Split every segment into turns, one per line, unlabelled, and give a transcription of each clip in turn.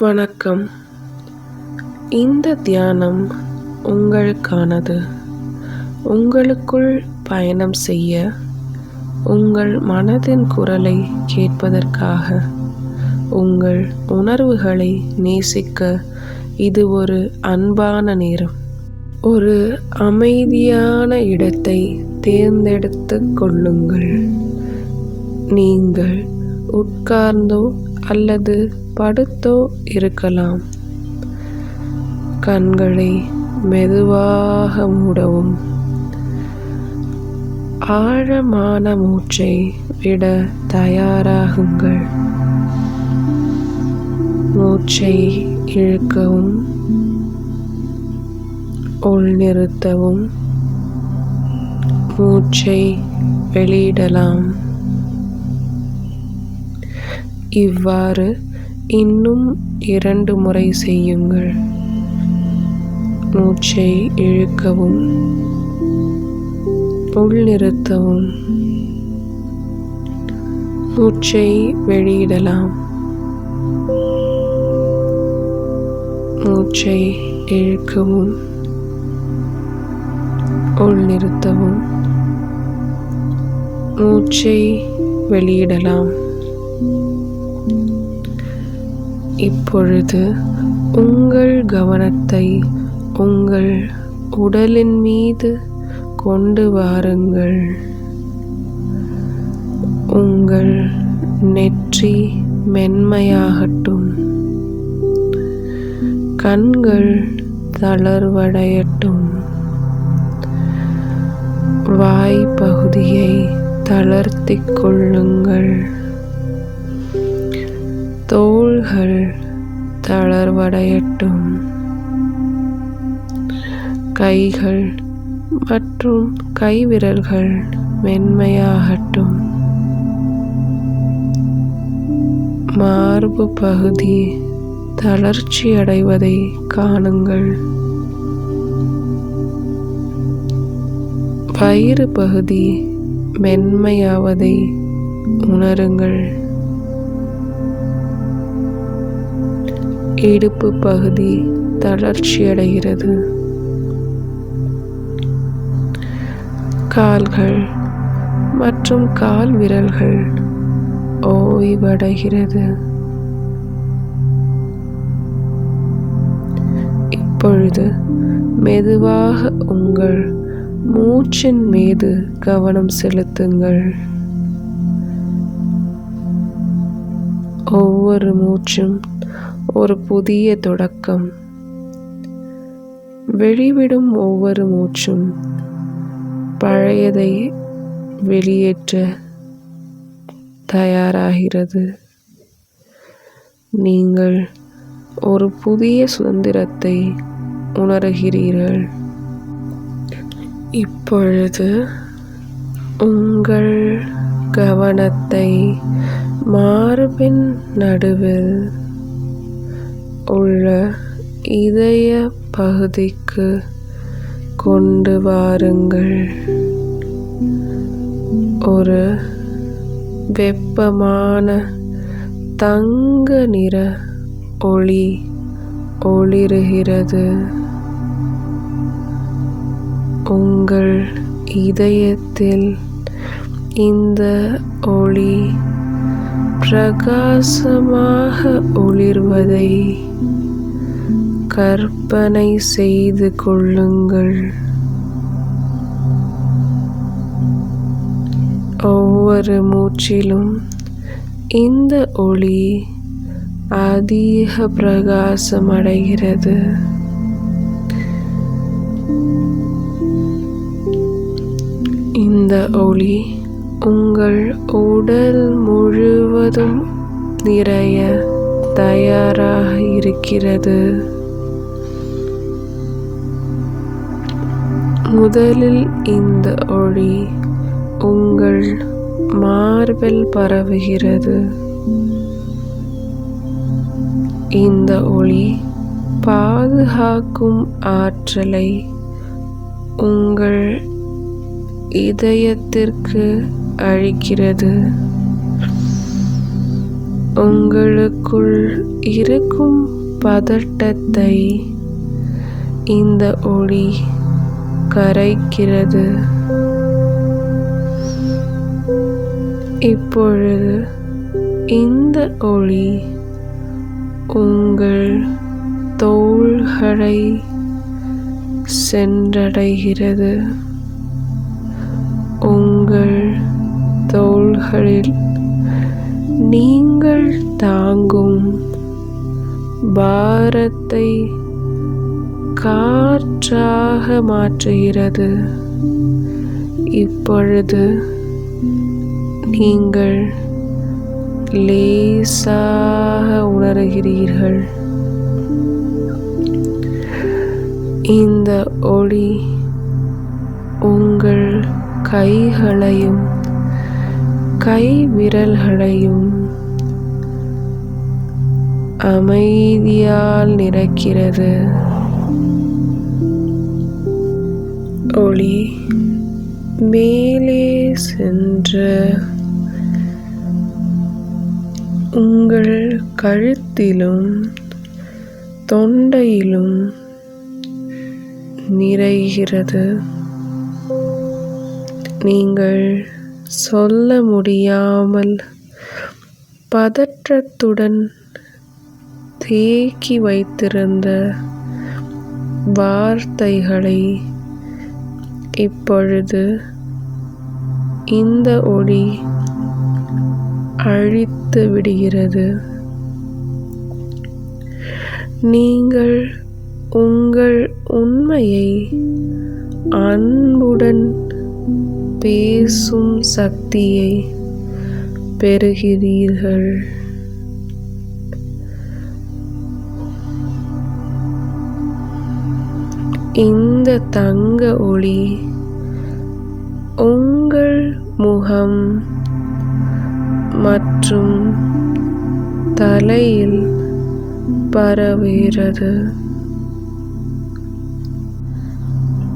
வணக்கம். இந்த தியானம் உங்களுக்கானது. உங்களுக்குள் பயணம் செய்ய உங்கள் மனதின் குரலை கேட்பதற்காக உங்கள் உணர்வுகளை நேசிக்க இது ஒரு அன்பான நேரம். ஒரு அமைதியான இடத்தை தேர்ந்தெடுத்து கொள்ளுங்கள். நீங்கள் உட்கார்ந்தோ அல்லது படுத்தோ இருக்கலாம். கண்களை மெதுவாக மூடவும். ஆழமான மூச்சை விட தயாராகுங்கள். மூச்சை இழுக்கவும் உள்நிறுத்தவும் மூச்சை வெளியிடலாம். இவ்வாறு இன்னும் இரண்டு முறை செய்யுங்கள். மூச்சை இழுக்கவும் உள்நிறுத்தவும் மூச்சை வெளியிடலாம். மூச்சை இழுக்கவும் உள்நிறுத்தவும் மூச்சை வெளியிடலாம். இப்பொழுது உங்கள் கவனத்தை உங்கள் உடலின் மீது கொண்டு வாருங்கள். உங்கள் நெற்றி மென்மையாகட்டும். கண்கள் தளர்வடையட்டும். வாய் பகுதியை தளர்த்திக் கொள்ளுங்கள். தோள்கள் தளர்வடையட்டும். கைகள் மற்றும் கைவிரல்கள் மென்மையாகட்டும். மார்பு பகுதி தளர்ச்சி அடைவதை காணுங்கள். வயிறு பகுதி மென்மையாவதை உணருங்கள். இடுப்பு பகுதி தளர்ச்சியடைகிறது. கால்கள் மற்றும் கால் விரல்கள் ஓய்வடைகிறது. இப்பொழுது மெதுவாக உங்கள் மூச்சின் மீது கவனம் செலுத்துங்கள். ஒவ்வொரு மூச்சும் ஒரு புதிய தொடக்கம். வெளிவிடும் ஒவ்வொரு மூச்சும் பழையதை வெளியேற்ற தயாராகிறது. நீங்கள் ஒரு புதிய சுதந்திரத்தை உணர்கிறீர்கள். இப்பொழுது உங்கள் கவனத்தை மார்பின் நடுவில் உள்ள இதய பகுதிக்கு கொண்டு வாருங்கள். ஒரு வெப்பமான தங்க நிற ஒளி ஒளிருகிறது. உங்கள் இதயத்தில் இந்த ஒளி பிரகாசமாக ஒளிர்வதை கற்பனை செய்து கொள்ளுங்கள். ஒவ்வொரு மூச்சிலும் இந்த ஒளி அதிக பிரகாசம் அடைகிறது. இந்த ஒளி உங்கள் உடல் முழுவதும் நிறைய தயாராக இருக்கிறது. முதலில் இந்த ஒளி உங்கள் மார்பில் பரவுகிறது. இந்த ஒளி பாதுகாக்கும் ஆற்றலை உங்கள் இதயத்திற்கு அழிக்கிறது உங்களுக்குள் இருக்கும் பதட்டத்தை இந்த ஒளி கரைக்கிறது. இப்பொழுது இந்த ஒளி உங்கள் தோள்களை சென்றடைகிறது. உங்கள் தோள்களில் நீங்கள் தாங்கும் பாரத்தை காற்றாக மாற்றுகிறது. இப்பொழுது நீங்கள் லேசாக உணர்கிறீர்கள். இந்த ஒளி உங்கள் கைகளையும் கை விரல்களையும் அமைதியால் நிறக்கிறது ஒளி மேலே சென்று உங்கள் கழுத்திலும் தொண்டையிலும் நிறைகிறது. நீங்கள் சொல்ல முடியாமல் பதற்றத்துடன் தேக்கி வைத்திருந்த வார்த்தைகளை இப்பொழுது இந்த ஒளி அழித்து விடுகிறது. நீங்கள் உங்கள் உண்மையை அன்புடன் பேசும் சக்தியை பெறுகிறீர்கள். இந்த தங்க ஒளி உங்கள் முகம் மற்றும் தலையில் பரவுகிறது.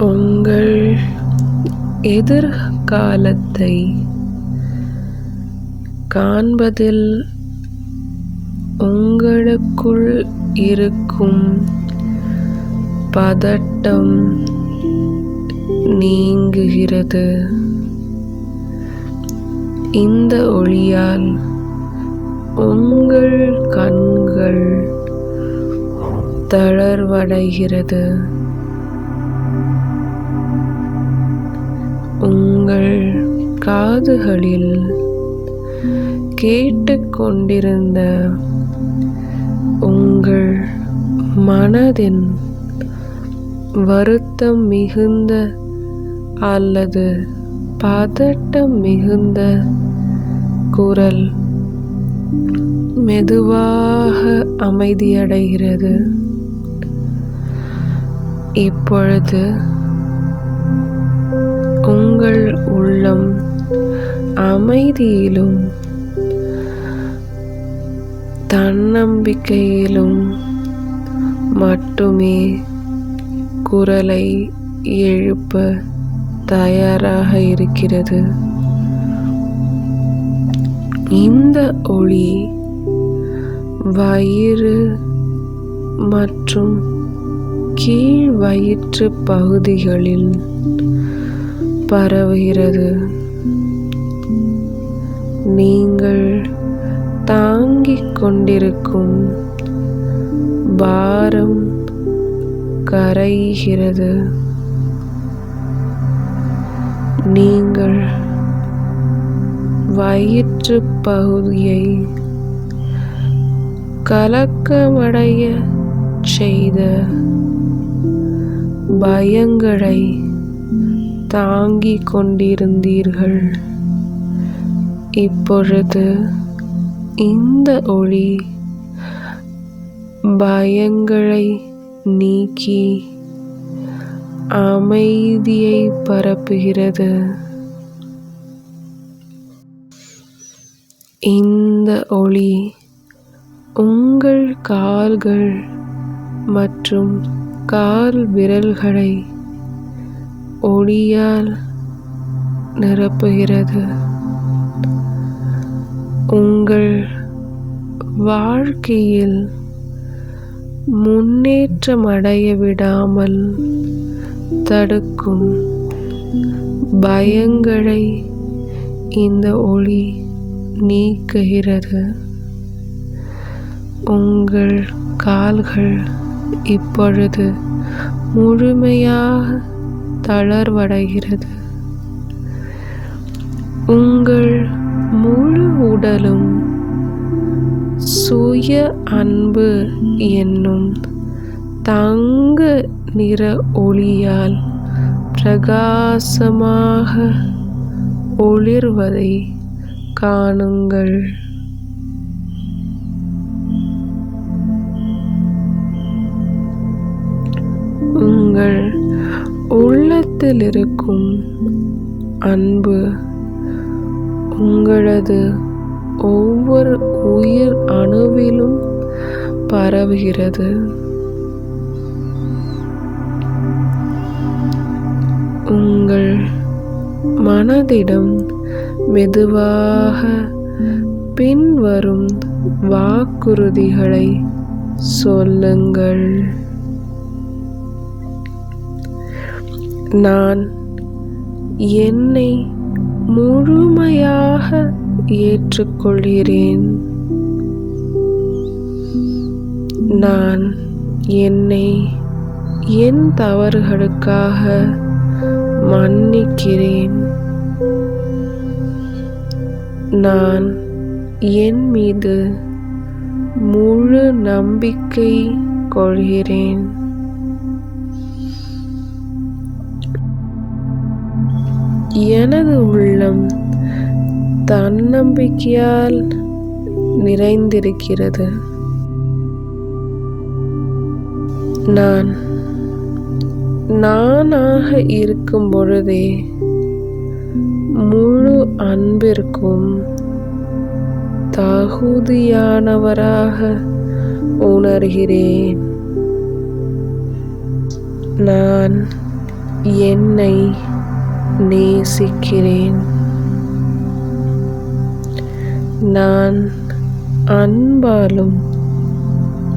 உங்கள் எதிர்காலத்தை காண்பதில் உங்களுக்குள் இருக்கும் பதட்டம் நீங்குகிறது. இந்த ஒளியால் உங்கள் கண்கள் தளர்வடைகிறது. உங்கள் காதுகளில் கேட்டுக்கொண்டிருந்த உங்கள் மனதின் வருத்தம் மிகுந்த அல்லது பதட்டம் மிகுந்த குரல் மெதுவாக அமைதியடைகிறது. இப்பொழுது உங்கள் உள்ளம் அமைதியிலும் தன்னம்பிக்கையிலும் மட்டுமே குரலை எழுப்ப தயாராக இருக்கிறது. இந்த ஒளி வயிறு மற்றும் கீழ் வயிற்று பகுதிகளில் பரவுகிறது. நீங்கள் தாங்கிக் கொண்டிருக்கும் பாரம் கரைகிறது. நீங்கள் வயிற்று பகுதியை கலக்கமடைய செய்த பயங்களை தாங்கிக் கொண்டிருந்தீர்கள். இப்பொழுது இந்த ஒளி பயங்களை நீக்கி அமைதியை பரப்புகிறது. இந்த ஒளி உங்கள் கால்கள் மற்றும் கால் விரல்களை ஒளியால் நிரப்புகிறது. உங்கள் வாழ்க்கையில் முன்னேற்றமடைய விடாமல் தடுக்கும் பயங்களை இந்த ஒளி நீக்குகிறது. உங்கள் கால்கள் இப்பொழுது முழுமையாக தளர்வடைகிறது. உங்கள் முழு உடலும் சுய அன்பு என்னும் தங்க நிற ஒளியால் பிரகாசமாக ஒளிர்வதை காணுங்கள். உங்கள் உள்ளத்தில் இருக்கும் அன்பு உங்களது ஒவ்வொரு உயிர் அணுவிலும் பரவுகிறது. உங்கள் மனதிடம் மெதுவாக பின்வரும் வாக்குறுதிகளை சொல்லுங்கள். நான் என்னை முழுமையாக ஏற்றுக்கொள்கிறேன். நான் என்னை என் தவறுகளுக்காக மன்னிக்கிறேன். நான் என் மீது முழு நம்பிக்கை கொள்கிறேன். எனது உள்ளம் தன்னம்பிக்கையால் நிறைந்திருக்கிறது. நான் நானாக இருக்கும் பொழுதே முழு அன்பிற்கும் தகுதியானவராக உணர்கிறேன். நான் என்னை நேசிக்கிறேன். நான் அன்பாலும்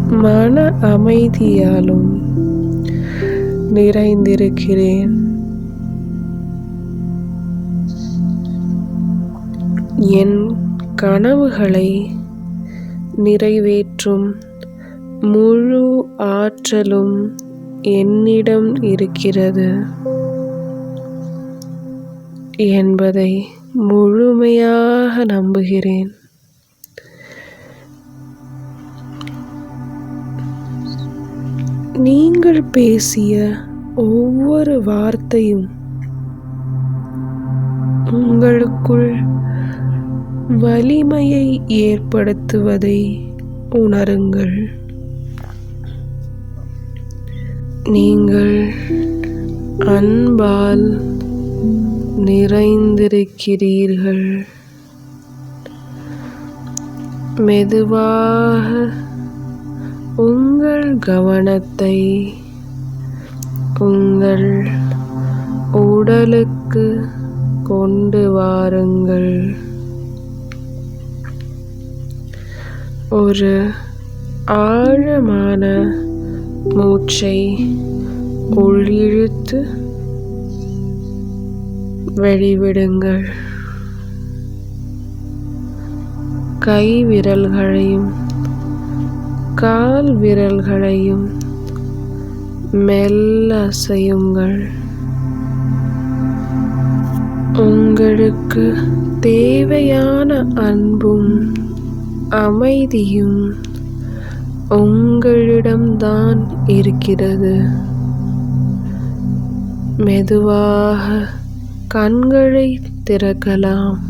மன அமைதியாலும் நிறைந்திருக்கிறேன். என் கனவுகளை நிறைவேற்றும் முழு ஆற்றலும் என்னிடம் இருக்கிறது என்பதை முழுமையாக நம்புகிறேன். நீங்கள் பேசிய ஒவ்வொரு வார்த்தையும் உங்களுக்குள் வலிமையை ஏற்படுத்துவதை உணருங்கள். நீங்கள் அன்பால் நிறைந்திருக்கிறீர்கள். மெதுவாக உங்கள் கவனத்தை உங்கள் உடலுக்கு கொண்டு வாருங்கள். ஒரு ஆழமான மூச்சை உள்ளிழுத்து வெளிவிடுங்கள் கை விரல்களையும் கால் விரல்களையும் மெல்ல அசையுங்கள். உங்களுக்கு தேவையான அன்பும் அமைதியும் உங்களிடம்தான் இருக்கிறது. மெதுவாக கண்களை திறக்கலாம்.